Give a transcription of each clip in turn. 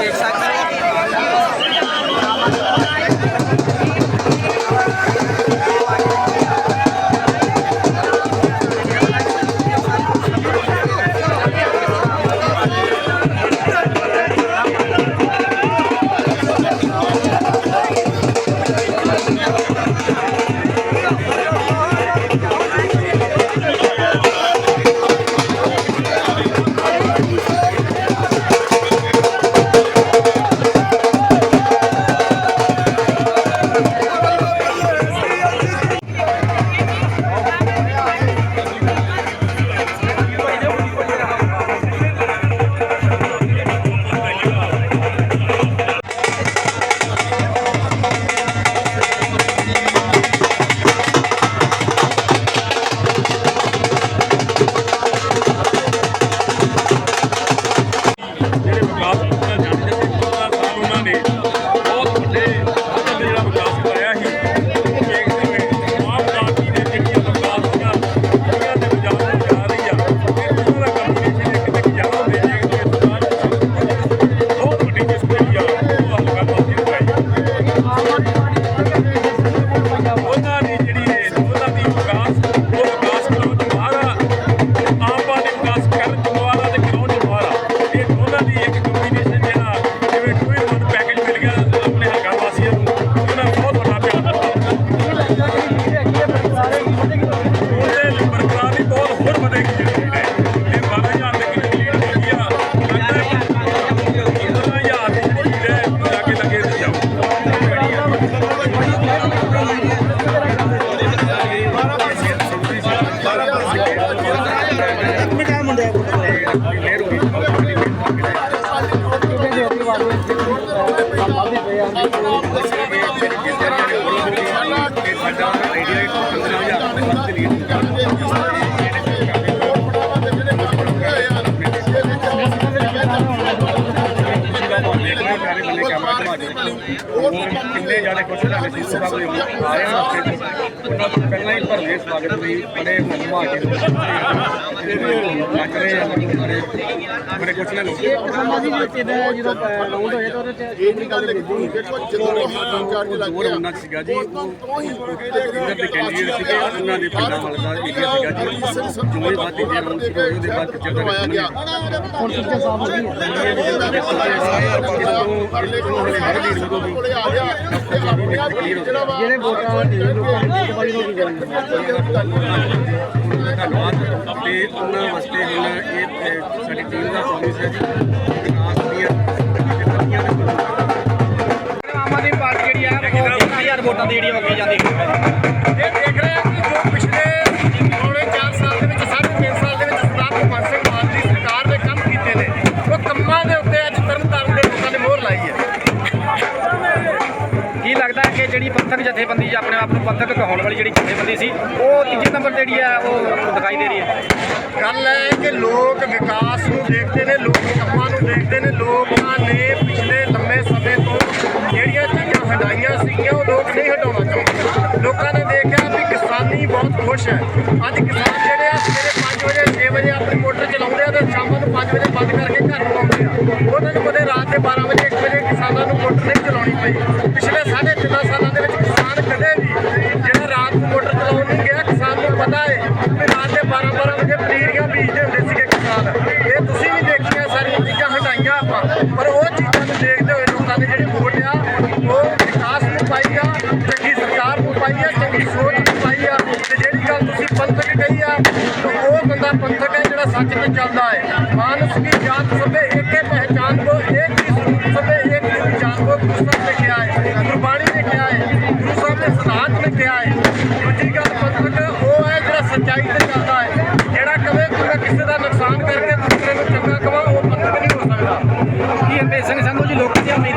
ਦੇਖ Thank you. ਕਿੰਨੇ ਜਾਣੇ ਖੁਸ਼ ਹੋ ਸੀ ਸਾਹਿਬ ਦੇ ਆਏ ਹਾਂ ਉਹਨਾਂ ਤੋਂ ਪਹਿਲਾਂ ਹੀ ਭਰਵੇਂ ਸਵਾਗਤ ਲਈ ਬੜੇ ਮਨਮਾ ਕੇ ਲੱਗ ਰਹੇ ਆ ਬੜੇ ਬੜੇ ਖੁਸ਼ ਨੇ, ਲੋਕ ਸਮਾਜੀ ਵਿੱਚ ਇਹਦਾ ਜਦੋਂ ਲਾਉਂਡ ਹੋਇਆ ਤਾਂ ਉਹਦੇ ਤੇ ਇਹ ਨਹੀਂ ਗੱਲ ਦੇਖੋ ਦੇਖੋ ਜਦੋਂ ਇਹ ਚਾਰਜ ਲੱਗ ਦੂਰ ਗਿਆ ਉਹਨਾਂ ਸੀਗਾ ਜੀ ਤੋਂ ਹੀ ਇਹਨਾਂ ਦੇ ਕੈਂਡੀਡੇਟ ਸੀਗੇ ਉਹਨਾਂ ਦੇ ਪਿੰਡਾਂ ਹਲਕਾ ਏਰੀਆ ਸੀਗਾ ਜੀ ਜੁਮੇ ਬਾਅਦ ਦੇ ਰਾਉਂਡ ਸੀ ਉਹਦੇ ਬਾਅਦ ਪਿੱਛੇ ਦਾ ਆਇਆ ਗਿਆ ਹੁਣ ਕਿੱਥੇ ਸਾਫ਼ ਹੋ ਗਈ ਕੋਲੇ ਆ ਗਿਆ ਜਿਹੜਾ ਵਾ ਜਿਹੜੇ ਵੋਟਾਂ ਲੋਕਾਂ ਨੇ ਵੋਟ ਪਾਈ ਨੂੰ ਕੀ ਕਰਨਗੇ ਧੰਨਵਾਦ ਤੇ ਉਹਨਾਂ ਵਾਸਤੇ ਹੁਣ ਇਹ ਇਹ ਸਾਡੀ ਟੀਮ ਦਾ ਪ੍ਰੋਮਿਸ ਹੈ ਜੀ। ਵਿਕਾਸ ਦੀਆਂ ਜਥੇਬੰਦੀਆਂ ਦੇ ਆਮ ਆਦਮੀ ਪਾਰਟੀ ਜਿਹੜੀ ਆ ਉਹ 10000 ਵੋਟਾਂ ਦੀ ਜਿਹੜੀ ਅੱਗੇ ਜਾਂਦੀ ਇਹ ਦੇਖ ਰਹੇ ਹਾਂ ਕਿ ਜੋ ਪਿਛਲੇ ਪੌਣੇ 4 ਸਾਲ ਦੇ ਵਿੱਚ ਸਾਢੇ ਤਿੰਨ ਸਾਲ ਦੇ ਵਿੱਚ ਸਰਦਾਰ ਭਗਵੰਤ ਸਿੰਘ ਮਾਨ ਦੀ ਸਰਕਾਰ ਨੇ ਕੰਮ ਕੀਤੇ ਨੇ ਉਹ ਕੰਮਾਂ ਦੇ ਉੱਤੇ ਅੱਜ ਤਰਨਤਾਰਨ ਦੇ ਲੋਕਾਂ ਨੇ ਮੋਹਰ ਲਾਈ ਹੈ। ਕੀ ਲੱਗਦਾ ਹੈ ਕਿ ਜਿਹੜੀ ਪੰਥਕ ਜਥੇਬੰਦੀ ਜਾਂ ਆਪਣੇ ਆਪ ਨੂੰ ਪੰਥਕ ਕਹਾਉਣ ਵਾਲੀ ਜਿਹੜੀ ਜਥੇਬੰਦੀ ਸੀ ਉਹ ਤੀਜੇ ਨੰਬਰ ਤੇ ਜਿਹੜੀ ਆ ਉਹ ਕਿ ਲੋਕ ਵਿਕਾਸ ਨੂੰ ਦੇਖਦੇ ਨੇ, ਲੋਕ ਕੰਮਾਂ ਨੂੰ ਦੇਖਦੇ ਨੇ, ਲੋਕਾਂ ਨੇ ਪਿਛਲੇ ਲੰਮੇ ਸਮੇਂ ਤੋਂ ਜਿਹੜੀਆਂ ਚੀਜ਼ਾਂ ਹਟਾਈਆਂ ਸੀਗੀਆਂ, ਉਹ ਲੋਕ ਨਹੀਂ ਹਟਾਉਣਾ ਚਾਹੁੰਦੇ। ਲੋਕਾਂ ਨੇ ਦੇਖਿਆ ਵੀ ਕਿਸਾਨੀ ਬਹੁਤ ਖੁਸ਼ ਹੈ। ਅੱਜ ਕਿਸਾਨ ਜਿਹੜੇ ਆ, ਸਵੇਰੇ 5 ਵਜੇ 6 ਵਜੇ ਆਪਣੀ ਮੋਟਰ ਚਲਾਉਂਦੇ ਆ ਤੇ ਸ਼ਾਮਾਂ ਨੂੰ 5 ਵਜੇ ਬੰਦ ਕਰਕੇ ਘਰ ਨੂੰ ਆਉਂਦੇ ਆ। ਉਹਨਾਂ ਨੂੰ ਕਦੇ ਰਾਤ ਦੇ 12 ਵਜੇ 1 ਵਜੇ ਕਿਸਾਨਾਂ ਨੂੰ ਮੋਟਰ ਨਹੀਂ ਚਲਾਉਣੀ ਪਈ। ਪਿਛਲੇ 3.5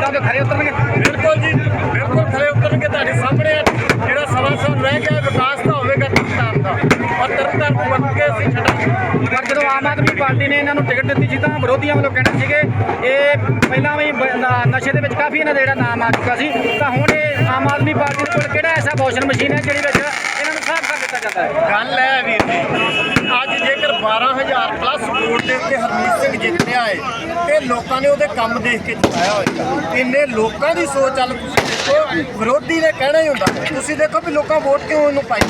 ਲੋਕਾਂ ਦੀਆਂ ਖਰੇ ਉਤਰਨਗੇ। ਬਿਲਕੁਲ ਜੀ, ਬਿਲਕੁਲ ਖਰੇ ਉਤਰਨਗੇ ਤੁਹਾਡੇ ਸਾਹਮਣੇ ਆ। ਜਿਹੜਾ ਸਵਾ ਸਾਲ ਰਹਿ ਗਿਆ, ਵਿਕਾਸ ਤਾਂ ਹੋਵੇਗਾ ਤਰਨਤਾਰਨ ਦਾ। ਔਰ ਤਰਨਤਾਰਨ ਨੂੰ ਵਰਤ ਕੇ ਅਸੀਂ ਛੱਡਾਂਗੇ। ਪਰ ਜਦੋਂ ਆਮ ਆਦਮੀ ਪਾਰਟੀ ਨੇ ਇਹਨਾਂ ਨੂੰ ਟਿਕਟ ਦਿੱਤੀ ਸੀ ਤਾਂ ਵਿਰੋਧੀਆਂ ਵੱਲੋਂ ਕਹਿਣਾ ਸੀਗੇ, ਇਹ ਪਹਿਲਾਂ ਵੀ ਨਸ਼ੇ ਦੇ ਵਿੱਚ ਕਾਫੀ ਇਹਨਾਂ ਦਾ ਜਿਹੜਾ ਨਾਮ ਆ ਚੁੱਕਾ ਸੀ। ਤਾਂ ਹੁਣ ਇਹ ਆਮ ਆਦਮੀ ਪਾਰਟੀ ਕੋਲ ਕਿਹੜਾ ਐਸਾ ਵਾਸ਼ਰ ਮਸ਼ੀਨ ਹੈ, ਜਿਹੜੀ ਵਿੱਚ ਇਹਨਾਂ ਦਿੱਤਾ ਜਾਂਦਾ ਹੈ ਗੱਲ ਹੈ ਵੀਰ ਜੀ, ਅੱਜ ਜੇਕਰ 12000 ਪਲੱਸ ਵੋਟ ਦੇ ਉੱਤੇ ਹਰਮੀਤ ਸਿੰਘ ਜਿੱਤ ਰਿਹਾ ਹੈ, ਤੇ ਲੋਕਾਂ ਨੇ ਉਹਦੇ ਕੰਮ ਦੇਖ ਕੇ ਜਿਤਾਇਆ ਹੋਇਆ। ਇੰਨੇ ਲੋਕਾਂ ਦੀ ਸੋਚ ਚੱਲ ਤੁਸੀਂ ਦੇਖੋ, ਵਿਰੋਧੀ ਨੇ ਕਹਿਣਾ ਹੀ ਹੁੰਦਾ, ਤੁਸੀਂ ਦੇਖੋ ਵੀ ਲੋਕਾਂ ਵੋਟ ਕਿਉਂ ਉਹਨੂੰ ਪਾਈ?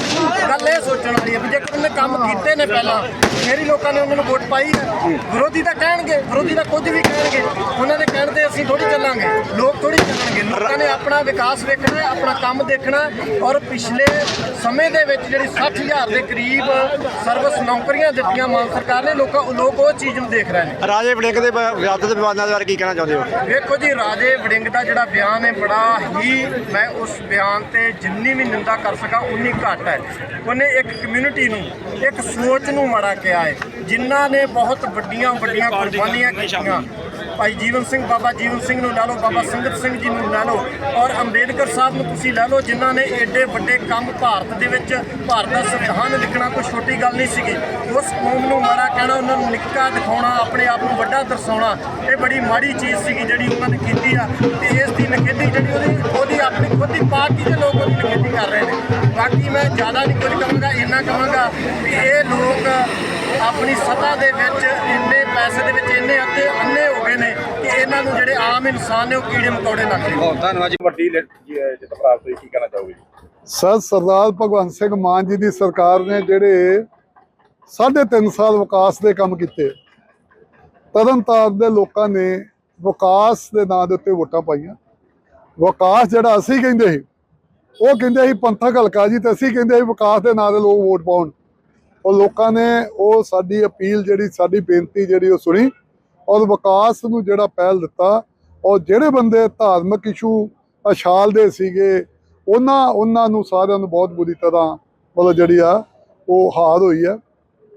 ਗੱਲ ਇਹ ਸੋਚਣ ਵਾਲੀ ਹੈ ਵੀ ਜੇਕਰ ਉਹਨੇ ਕੰਮ ਕੀਤੇ ਨੇ ਪਹਿਲਾਂ, ਫਿਰ ਲੋਕਾਂ ਨੇ ਉਹਨਾਂ ਨੂੰ ਵੋਟ ਪਾਈ ਹੈ। ਵਿਰੋਧੀ ਤਾਂ ਕਹਿਣਗੇ, ਵਿਰੋਧੀ ਤਾਂ ਕੁਝ ਵੀ ਕਹਿਣਗੇ, ਉਹਨਾਂ ਦੇ ਕਹਿਣ ਤੇ ਅਸੀਂ ਥੋੜੀ ਚੱਲਾਂਗੇ, ਲੋਕ ਥੋੜੀ ਚੱਲਣਗੇ। ਲੋਕਾਂ ਨੇ ਆਪਣਾ ਵਿਕਾਸ ਵੇਖਣਾ ਹੈ ਆਪਣਾ ਕੰਮ ਦੇਖਣਾ ਔਰ ਪਿਛਲੇ ਸਮੇਂ ਦੇ ਵਿੱਚ ਜਿਹੜੀ 60000 ਦੇ ਕਰੀਬ ਸਰਵਿਸ ਨੌਕਰੀਆਂ ਦਿੱਤੀਆਂ ਮਾਨ ਸਰਕਾਰ ਨੇ ਲੋਕਾਂ ਲੋਕ ਉਹ ਚੀਜ਼ ਨੂੰ ਦੇਖ ਰਹੇ ਨੇ। ਰਾਜੇ ਵੜਿੰਗ ਦੇ ਵਿਆਦ ਦੇ ਵਿਵਾਦਾਂ ਦੇ ਬਾਰੇ ਕੀ ਕਹਿਣਾ ਚਾਹੁੰਦੇ ਹੋ? ਵੇਖੋ ਜੀ ਰਾਜੇ ਵੜਿੰਗ ਦਾ ਜਿਹੜਾ ਬਿਆਨ ਹੈ ਬੜਾ ਹੀ ਮੈਂ ਉਸ ਬਿਆਨ ਤੇ ਜਿੰਨੀ ਵੀ ਨਿੰਦਾ ਕਰ ਸਕਾਂ ਉਨੀ ਘੱਟ ਹੈ। ਉਹਨੇ ਇੱਕ ਕਮਿਊਨਿਟੀ ਨੂੰ ਇੱਕ ਸੋਚ ਨੂੰ ਮਾੜਾ ਕਿਹਾ ਹੈ। ਜਿਨ੍ਹਾਂ ਨੇ ਬਹੁਤ ਵੱਡੀਆਂ ਵੱਡੀਆਂ ਕੁਰਬਾਨੀਆਂ ਕੀਤੀਆਂ। ਭਾਈ ਜੀਵਨ ਸਿੰਘ, ਬਾਬਾ ਜੀਵਨ ਸਿੰਘ ਨੂੰ ਲੈ ਲਓ, ਬਾਬਾ ਸੰਗਤ ਸਿੰਘ ਜੀ ਨੂੰ ਲੈ ਲਓ ਔਰ ਅੰਬੇਦਕਰ ਸਾਹਿਬ ਨੂੰ ਤੁਸੀਂ ਲੈ ਲਓ, ਜਿਨ੍ਹਾਂ ਨੇ ਐਡੇ ਵੱਡੇ ਕੰਮ ਭਾਰਤ ਦੇ ਵਿੱਚ, ਭਾਰਤ ਦਾ ਸੰਵਿਧਾਨ ਲਿਖਣਾ ਕੋਈ ਛੋਟੀ ਗੱਲ ਨਹੀਂ ਸੀਗੀ। ਉਸ ਕੌਮ ਨੂੰ ਮਾੜਾ ਕਹਿਣਾ, ਉਹਨਾਂ ਨੂੰ ਨਿੱਕਾ ਦਿਖਾਉਣਾ, ਆਪਣੇ ਆਪ ਨੂੰ ਵੱਡਾ ਦਰਸਾਉਣਾ, ਇਹ ਬੜੀ ਮਾੜੀ ਚੀਜ਼ ਸੀਗੀ ਜਿਹੜੀ ਉਹਨਾਂ ਨੇ ਕੀਤੀ ਆ। ਤੇ ਇਸ ਦੀ ਨਿਖੇਧੀ ਜਿਹੜੀ ਉਹਦੀ ਉਹਦੀ ਆਪਣੀ ਖੁਦ ਦੀ ਪਾਰਟੀ ਦੇ ਲੋਕ ਉਹਦੀ ਨਿਖੇਧੀ ਕਰ ਰਹੇ ਨੇ। ਬਾਕੀ ਮੈਂ ਜ਼ਿਆਦਾ ਨਹੀਂ ਕੁਝ ਕਹਾਂਗਾ, ਇੰਨਾ ਕਹਾਂਗਾ ਕਿ ਇਹ ਲੋਕ ਆਪਣੀ ਸੱਤਾ ਦੇ ਵਿੱਚ ਪੈਸੇ ਦੇ ਵਿੱਚ ਇੰਨੇ ਅੱਧੇ ਅੰਨੇ ਹੋ ਗਏ ਨੇ ਕਿ ਇਹਨਾਂ ਨੂੰ ਜਿਹੜੇ ਆਮ ਇਨਸਾਨ ਨੇ ਉਹ ਕੀੜੇ ਮਕੌੜੇ ਲੱਗਦੇ ਨੇ ਬਹੁਤ ਧੰਨਵਾਦ ਜੀ। ਵੱਡੀ ਜਿੱਤ ਪ੍ਰਾਪਤ ਹੋਈ ਕੀ ਕਹਿਣਾ ਚਾਹੋਗੇ ਸਰ ਸਰਦਾਰ ਭਗਵੰਤ ਸਿੰਘ ਮਾਨ ਜੀ ਦੀ ਸਰਕਾਰ ਨੇ ਜਿਹੜੇ ਸਾਢੇ ਤਿੰਨ ਸਾਲ ਵਿਕਾਸ ਦੇ ਕੰਮ ਕੀਤੇ ਤਰਨਤਾਰਨ ਦੇ ਲੋਕਾਂ ਨੇ ਵਿਕਾਸ ਦੇ ਨਾਂ ਦੇ ਉੱਤੇ ਵੋਟਾਂ ਪਾਈਆਂ। ਵਿਕਾਸ ਜਿਹੜਾ ਅਸੀਂ ਕਹਿੰਦੇ ਸੀ ਉਹ ਕਹਿੰਦੇ ਸੀ ਪੰਥਕ ਹਲਕਾ ਜੀ ਤੇ ਅਸੀਂ ਕਹਿੰਦੇ ਸੀ ਵਿਕਾਸ ਦੇ ਨਾਂ ਦੇ ਲੋਕ ਵੋਟ ਪਾਉਣ। ਉਹ ਲੋਕਾਂ ਨੇ ਉਹ ਸਾਡੀ ਅਪੀਲ ਜਿਹੜੀ, ਸਾਡੀ ਬੇਨਤੀ ਜਿਹੜੀ ਉਹ ਸੁਣੀ ਔਰ ਵਿਕਾਸ ਨੂੰ ਜਿਹੜਾ ਪਹਿਲ ਦਿੱਤਾ ਔਰ ਜਿਹੜੇ ਬੰਦੇ ਧਾਰਮਿਕ ਇਸ਼ੂ ਅਛਾਲ ਦੇ ਸੀਗੇ, ਉਹਨਾਂ ਉਹਨਾਂ ਨੂੰ ਸਾਰਿਆਂ ਨੂੰ ਬਹੁਤ ਬੁਰੀ ਤਰ੍ਹਾਂ ਮਤਲਬ ਜਿਹੜੀ ਆ ਉਹ ਹਾਰ ਹੋਈ ਹੈ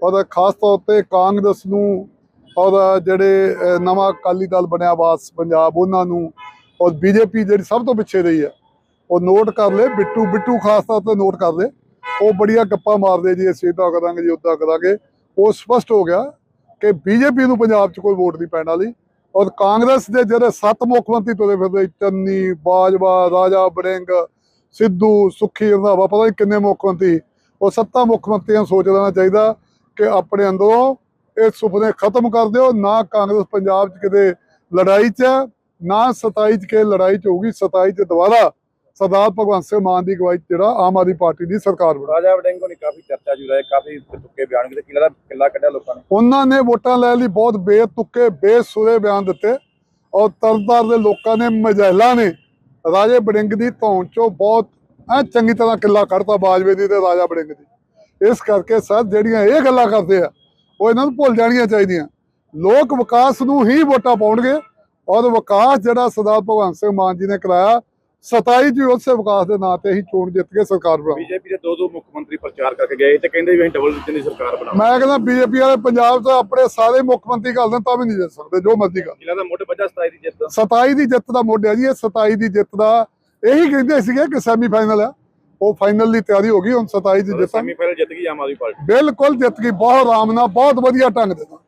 ਔਰ ਖਾਸ ਤੌਰ ਤੇ ਕਾਂਗਰਸ ਨੂੰ ਔਰ ਜਿਹੜੇ ਨਵਾਂ ਅਕਾਲੀ ਦਲ ਬਣਿਆ ਵਾਸ ਪੰਜਾਬ, ਉਹਨਾਂ ਨੂੰ ਔਰ ਬੀਜੇਪੀ ਜਿਹੜੀ ਸਭ ਤੋਂ ਪਿੱਛੇ ਰਹੀ ਹੈ ਉਹ ਨੋਟ ਕਰ ਲੈ ਬਿੱਟੂ ਬਿੱਟੂ ਖਾਸ ਤੌਰ ਤੇ ਨੋਟ ਕਰ ਲੈ ਉਹ ਬੜੀਆਂ ਗੱਪਾਂ ਮਾਰਦੇ ਜੀ, ਅਸੀਂ ਇਦਾਂ ਕਰਾਂਗੇ ਜੀ ਉਦਾਂ ਕਰਾਂਗੇ। ਉਹ ਸਪਸ਼ਟ ਹੋ ਗਿਆ ਕਿ ਬੀਜੇਪੀ ਨੂੰ ਪੰਜਾਬ 'ਚ ਕੋਈ ਵੋਟ ਨਹੀਂ ਪੈਣ ਵਾਲੀ। ਔਰ ਕਾਂਗਰਸ ਦੇ ਜਿਹੜੇ ਸੱਤ ਮੁੱਖ ਮੰਤਰੀ ਤੁਰੇ ਫਿਰਦੇ, ਚੰਨੀ, ਬਾਜਵਾ, ਰਾਜਾ ਬੜਿੰਗ ਸਿੱਧੂ, ਸੁੱਖੀ ਰੰਧਾਵਾ ਪਤਾ ਨਹੀਂ ਕਿੰਨੇ ਮੁੱਖ ਮੰਤਰੀ। ਉਹ ਸੱਤਾ ਮੁੱਖ ਮੰਤਰੀਆਂ ਸੋਚ ਲੈਣਾ ਚਾਹੀਦਾ ਕਿ ਆਪਣੇ ਅੰਦਰੋਂ ਇਹ ਸੁਪਨੇ ਖਤਮ ਕਰ ਦਿਓ। ਨਾ ਕਾਂਗਰਸ ਪੰਜਾਬ 'ਚ ਕਿਤੇ ਲੜਾਈ 'ਚ ਨਾ 27 'ਚ ਕਿ ਲੜਾਈ 'ਚ ਹੋਊਗੀ 27 'ਚ ਦੁਬਾਰਾ ਸਰਦਾਰ ਭਗਵੰਤ ਸਿੰਘ ਮਾਨ ਦੀ ਅਗਵਾਈ ਜਿਹੜਾ ਆਮ ਆਦਮੀ ਪਾਰਟੀ ਦੀ ਸਰਕਾਰ ਬਣਾ। ਰਾਜਾ ਵੜਿੰਗ ਨੇ ਕਾਫੀ ਚਰਚਾ ਜੁ ਰਹੀ ਕਾਫੀ ਤੁੱਕੇ ਬਿਆਨ ਕੀਤੇ। ਕਿਲਾ ਕਿੱਲਾ ਕੱਢਿਆ ਲੋਕਾਂ ਨੇ? ਉਹਨਾਂ ਨੇ ਵੋਟਾਂ ਲੈਣ ਲਈ ਬਹੁਤ ਬੇਤੁਕੇ ਬੇਸੁਰੇ ਬਿਆਨ ਦਿੱਤੇ ਔਰ ਤਰਨਤਾਰ ਦੇ ਲੋਕਾਂ ਨੇ ਮਜੈਲਾ ਨੇ ਰਾਜੇ ਬੜਿੰਗ ਦੀ ਧੌਣ ਚੋਂ ਬਹੁਤ ਐ ਚੰਗੀ ਤਰ੍ਹਾਂ ਕਿੱਲਾ ਕੱਢਤਾ ਬਾਜਵੇ ਦੀ ਤੇ ਰਾਜਾ ਬੜਿੰਗ ਦੀ। ਇਸ ਕਰਕੇ ਸਰ ਜਿਹੜੀਆਂ ਇਹ ਗੱਲਾਂ ਕਰਦੇ ਆ ਉਹ ਇਹਨਾਂ ਨੂੰ ਭੁੱਲ ਜਾਣੀਆਂ ਚਾਹੀਦੀਆਂ। ਲੋਕ ਵਿਕਾਸ ਨੂੰ ਹੀ ਵੋਟਾਂ ਪਾਉਣਗੇ ਔਰ ਵਿਕਾਸ ਜਿਹੜਾ ਸਰਦਾਰ ਭਗਵੰਤ ਸਿੰਘ ਮਾਨ ਜੀ ਨੇ ਕਰਾਇਆ 27 ਜੀ ਉਸੇ ਵਿਕਾਸ ਦੇ ਨਾਂ ਤੇ ਅਸੀਂ ਚੋਣ ਜਿੱਤ ਕੇ ਸਰਕਾਰ ਬਣਾਵਾਂਗੇ। ਬੀਜੇਪੀ ਦੇ ਦੋ ਦੋ ਮੁੱਖ ਮੰਤਰੀ ਪ੍ਰਚਾਰ ਕਰਕੇ ਗਏ ਤੇ ਕਹਿੰਦੇ ਵੀ ਅਸੀਂ ਡਬਲ ਇੰਜਨ ਦੀ ਸਰਕਾਰ ਬਣਾਵਾਂਗੇ। ਮੈਂ ਕਹਿੰਦਾ ਬੀਜੇਪੀ ਵਾਲੇ ਪੰਜਾਬ 'ਚ ਆਪਣੇ ਸਾਰੇ ਮੁੱਖ ਮੰਤਰੀ ਕਰ ਦੇਣ ਤਾਂ ਵੀ ਨਹੀਂ ਜਿੱਤ ਸਕਦੇ ਜੋ ਮਰਜ਼ੀ ਕਰ। ਕਿਲਾ ਦਾ ਮੁੱਢ ਵੱਜਾ 27 ਦੀ ਜਿੱਤ 27 ਦੀ ਜਿੱਤ ਦਾ ਮੋਢਿਆ ਜੀ ਇਹ 27 ਦੀ ਜਿੱਤ ਦਾ ਇਹੀ ਕਹਿੰਦੇ ਸੀਗੇ ਕਿ ਸੈਮੀਫਾਈਨਲ ਆ ਉਹ ਫਾਈਨਲ ਦੀ ਤਿਆਰੀ ਹੋ ਗਈ ਹੁਣ 27 ਦੀ ਜਿੱਤ ਸੈਮੀਫਾਈਨਲ ਜਿੱਤ ਗਈ ਆਮ ਆਦਮੀ ਪਾਰਟੀ। ਬਿਲਕੁਲ ਜਿੱਤ ਗਈ ਬਹੁਤ ਆਰਾਮ ਨਾਲ ਬਹੁਤ ਵਧੀਆ ਢੰਗ ਦੇ ਨਾਲ।